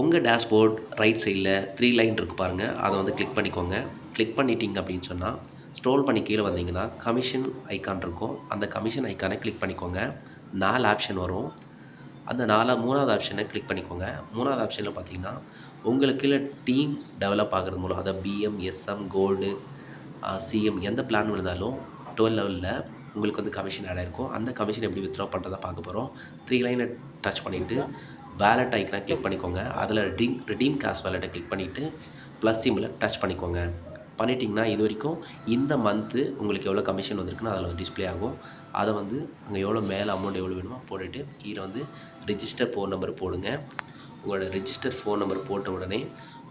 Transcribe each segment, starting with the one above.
உங்கள் dashboard right சைடில் three line இருக்கு பாருங்கள் அதை வந்து கிளிக் பண்ணிக்கோங்க. கிளிக் பண்ணிட்டீங்க அப்படின்னு சொன்னால் ஸ்ட்ரோல் பண்ணி கீழே வந்தீங்கன்னா கமிஷன் ஐக்கான் இருக்கும். அந்த கமிஷன் ஐக்கானை கிளிக் பண்ணிக்கோங்க. நாலு ஆப்ஷன் வரும். அந்த நாலா மூணாவது ஆப்ஷனை கிளிக் பண்ணிக்கோங்க. மூணாவது ஆப்ஷனில் பார்த்தீங்கன்னா உங்களுக்கு கீழே டீம் டெவலப் ஆகிறது மூலம் அதாவது பிஎம் எஸ்எம் கோல்டு சிஎம் எந்த பிளான் இருந்தாலும் டுவெல் லெவலில் உங்களுக்கு வந்து கமிஷன் ஆட் ஆயிருக்கும். அந்த கமிஷன் எப்படி வித்ட்ரா பண்ணுறதை பார்க்க போகிறோம் த்ரீ லைனை டச் பண்ணிவிட்டு வேலட் ஐக்கனை கிளிக் பண்ணிக்கோங்க. அதில் ரிடீம் ரிடீம் கேஷ் வேலெட்டை கிளிக் பண்ணிவிட்டு ப்ளஸ் சிம்மில் டச் பண்ணிக்கோங்க. பண்ணிட்டிங்கன்னா இது வரைக்கும் இந்த மந்த்து உங்களுக்கு எவ்வளோ கமிஷன் வந்திருக்குன்னு அதில் வந்து டிஸ்ப்ளே ஆகும். அதை வந்து அங்கே எவ்வளோ மேலே அமௌண்ட் எவ்வளோ வேணுமோ போட்டுட்டு கீழே வந்து ரிஜிஸ்டர் ஃபோன் நம்பர் போடுங்க. உங்களோட ரிஜிஸ்டர் ஃபோன் நம்பர் போட்ட உடனே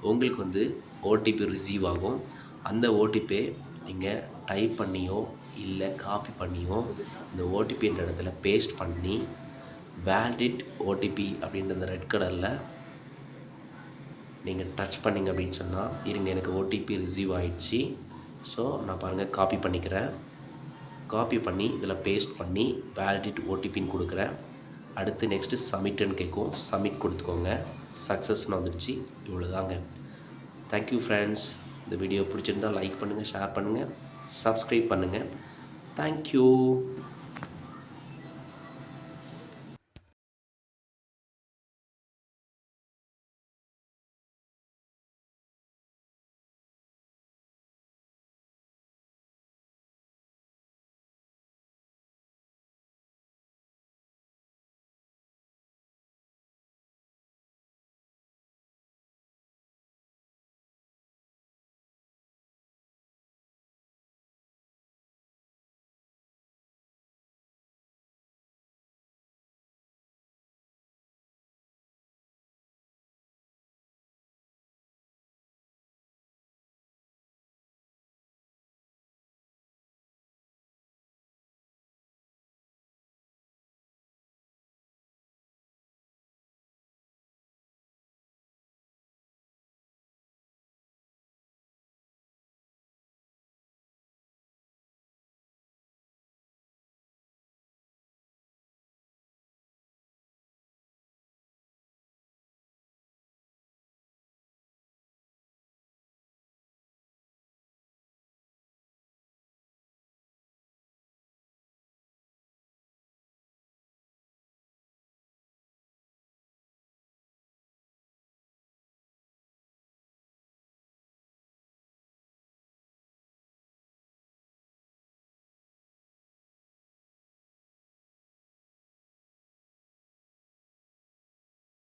உங்களுக்கு வந்து ஓடிபி ரிசீவ் ஆகும். அந்த ஓடிபி நீங்கள் டைப் பண்ணியோ இல்லை காப்பி பண்ணியோ இந்த ஓடிபின்ற இடத்துல பேஸ்ட் பண்ணி வேலிட் ஓடிபி அப்படின்ற அந்த ரெட் கலரில் நீங்கள் டச் பண்ணிங்க அப்படின்னு சொன்னால் இருங்க எனக்கு ஓடிபி ரிசீவ் ஆகிடுச்சி ஸோ நான் பாருங்கள் காப்பி பண்ணிக்கிறேன். காப்பி பண்ணி இதில் பேஸ்ட் பண்ணி வேலிடிட் ஓடிபின்னு கொடுக்குறேன். அடுத்து நெக்ஸ்ட்டு சப்மிட்டுன்னு கேட்கும். சப்மிட் கொடுத்துக்கோங்க. சக்ஸஸ்னு வந்துடுச்சு. இவ்வளோதாங்க தேங்க்யூ ஃப்ரெண்ட்ஸ் இந்த வீடியோ பிடிச்சிருந்தால் லைக் பண்ணுங்கள் ஷேர் பண்ணுங்கள் சப்ஸ்கிரைப் பண்ணுங்கள் தேங்க்யூ